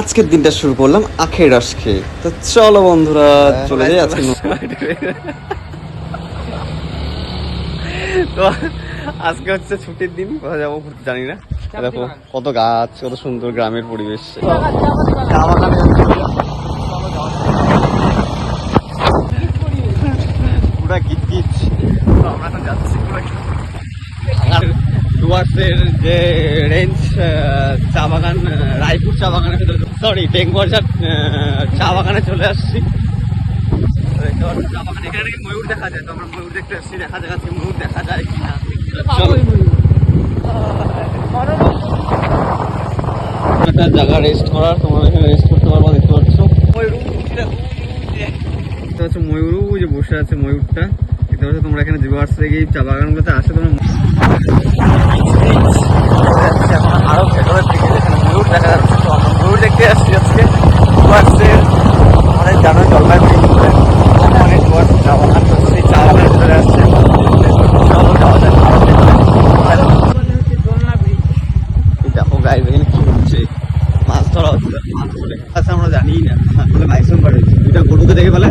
আজকের দিনটা শুরু করলাম আখের রস খেয়ে। তো চলো বন্ধুরা চলে যাই আজকে তো আজকে হচ্ছে ছুটির দিন কোথায় যাব ঘুরতে জানি না। দেখো কত গাছ কত সুন্দর গ্রামের পরিবেশ। পুরা গিট গিট আমরা এখন যাচ্ছি পুরা আর ডুয়ার্সের যে রেঞ্জ চা বাগান রায়পুর চা বাগানে সরি বেঙ্গবাজার চা বাগানে চলে আসছি। চা বাগান। এখানে নাকি ময়ূর দেখা যায় তো আমরা ময়ূর দেখতে আসছি দেখা আজকে ময়ূর দেখা যায় কি না চলো। একটা জায়গা রেস্ট করার তোমরা এখানে রেস্ট করতে পারব দেখতে পাচ্ছ। দেখতে পাচ্ছ ময়ূরও যে বসে আছে ময়ূরটা। দেখতে পাচ্ছ তোমরা এখানে ডুয়ার্স থেকে এই চা বাগানগুলোতে আসে তোমরা আরও ভেতরের দিকে ময়ূর দেখা যাচ্ছে। আমরা দেখতে আসছি আজকে। ডুয়ার্সের জানো জলপাইগুড়ি অনেক কি হচ্ছে? মাছ আচ্ছা আমরা জানি না। বলে বাইসন দুইটা গরুকে দেখে বলে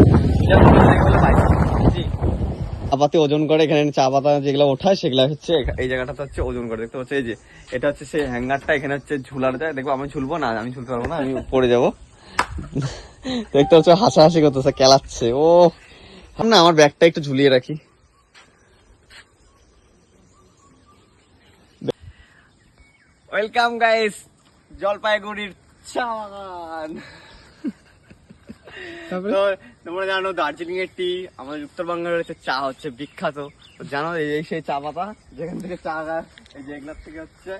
দেখে পাতি ওজন করে এখানে চা পাতা যেগুলো ওঠায় সেগুলো হচ্ছে এই জায়গাটাতে হচ্ছে ওজন করে। দেখতে পাচ্ছ এই যে, এটা হচ্ছে সেই হ্যাঙ্গারটা, এখানে হচ্ছে ঝুলার যায় দেখব, আমি ঝুলবো না, আমি ঝুলতে পারব না, আমি পড়ে যাব। দেখতে হচ্ছে হাসাহাসি করতেছে, কেলাচ্ছে। ও না আমার ব্যাগটা একটু ঝুলিয়ে রাখি। ওয়েলকাম গাইস জলপাইগুড়ির চা বাগান। তো তোমরা জানো দার্জিলিং এর টি আমাদের উত্তরবঙ্গের হচ্ছে চা হচ্ছে বিখ্যাত। তো জানো এই এই সেই চা পাতা যেখান থেকে চা এই যে এগুলার থেকে হচ্ছে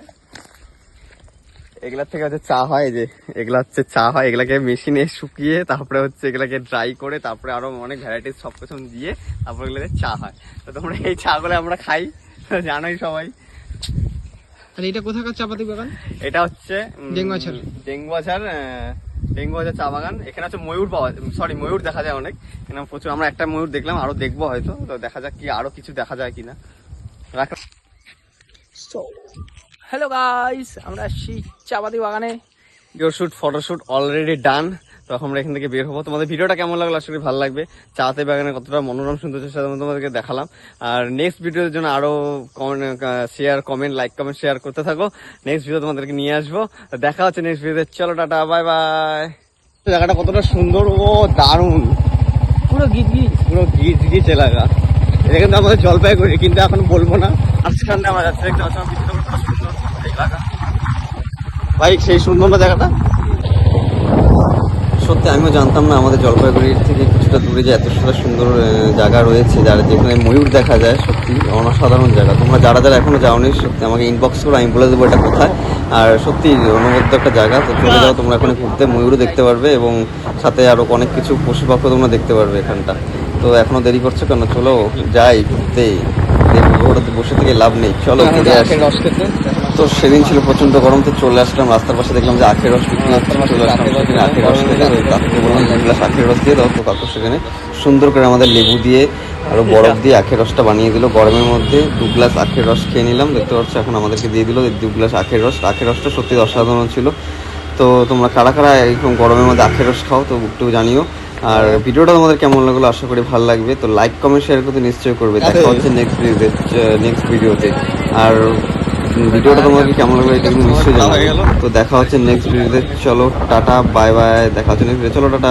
এগুলার থেকে হচ্ছে চা হয় যে এগুলা হচ্ছে চা হয় এগুলাকে মেশিনে শুকিয়ে তারপরে হচ্ছে এগুলাকে ড্রাই করে তারপরে আরও অনেক ভ্যারাইটিস সব কিছু দিয়ে তারপরে এগুলোকে চা হয়। তো তোমরা এই চা গুলো আমরা খাই তো জানোই সবাই। আর এটা কোথাকার চাপাতি বাগান এটা হচ্ছে উম, ডেঙ্গুয়াছার। ডেঙ্গুয়াছার আছে চা বাগান, এখানে হচ্ছে ময়ূর পাওয়া সরি ময়ূর দেখা যায় অনেক। এখানে প্রচুর, আমরা একটা ময়ূর দেখলাম, আরও দেখব হয়তো, তো দেখা যাক কি আরও কিছু দেখা যায় কিনা। রাখ হ্যালো গাইস আমরা আসছি চাবাদি বাগানে। Video shoot photoshoot already done তো আমরা এখান থেকে বের হব তোমাদের ভিডিওটা কেমন লাগল করি ভালো লাগবে চাতে বাগানে কতটা মনোরম সুন্দর সাথে আমি তোমাদেরকে দেখালাম আর নেক্সট ভিডিওর জন্য আরও share comment like comment share করতে থাকো নেক্সট ভিডিও তোমাদেরকে নিয়ে আসব দেখা হচ্ছে নেক্সট ভিডিওতে চলো টাটা বাই বাই জায়গাটা কতটা সুন্দর ও দারুণ পুরো গিট গিট পুরো গিজ গিজ এলাকা এটা কিন্তু আমাদের জলপাইগুড়ি কিন্তু এখন বলব না মাঝখানে আমরা যাচ্ছি পিছনে কতটা সুন্দর এলাকা ভাই সেই সুন্দর না? জায়গাটা সত্যি আমিও জানতাম না আমাদের জলপাইগুড়ির থেকে কিছুটা দূরে যে এত সুন্দর সুন্দর জায়গা রয়েছে যার যেখানে ময়ূর দেখা যায় সত্যি অসাধারণ জায়গা। তোমরা যারা যারা এখনও যাওনি সত্যি আমাকে ইনবক্স করো আমি বলে দেবো এটা কোথায়। আর সত্যি অনবদ্য একটা জায়গা তো চলে যাও তোমরা এখানে ঘুরতে ময়ূরও দেখতে পারবে এবং সাথে আরও অনেক কিছু পশু পাখি তোমরা দেখতে পারবে এখানটা। তো এখনও দেরি করছ কেন? চলো যাই ঘুরতে দেখব বসে থেকে লাভ নেই। চলো ঘুরে আসি। তো সেদিন ছিল প্রচণ্ড গরম তো চলে আসলাম রাস্তার পাশে দেখলাম যে আখের রস বিক্রি হচ্ছে চলে আসলাম সেখানে আখের রস বললাম গ্লাস আখের রস দিয়ে দাও তো কাকু সেখানে সুন্দর করে আমাদের লেবু দিয়ে আরও বরফ দিয়ে আখের রসটা বানিয়ে দিল। গরমের মধ্যে দু গ্লাস আখের রস খেয়ে নিলাম দেখতে পাচ্ছ এখন আমাদেরকে দিয়ে দিল। দু গ্লাস আখের রস আখের রসটা সত্যি অসাধারণ ছিল। তো তোমরা কারা কারা এরকম গরমের মধ্যে আখের রস খাও তো একটু জানিও। আর ভিডিওটা তোমাদের কেমন লাগল আশা করি ভালো লাগবে। তো লাইক কমেন্ট শেয়ার করতে নিশ্চয়ই করবে। দেখা হচ্ছে নেক্সট ভিডিওতে আর ভিডিওটা তোমাকে কেমন লাগল এটা কিন্তু নিশ্চয়ই জানাবে। তো দেখা হচ্ছে নেক্সট ভিডিওতে চলো টাটা বাই বাই দেখা হচ্ছে নেক্সট ভিডিও চলো টাটা।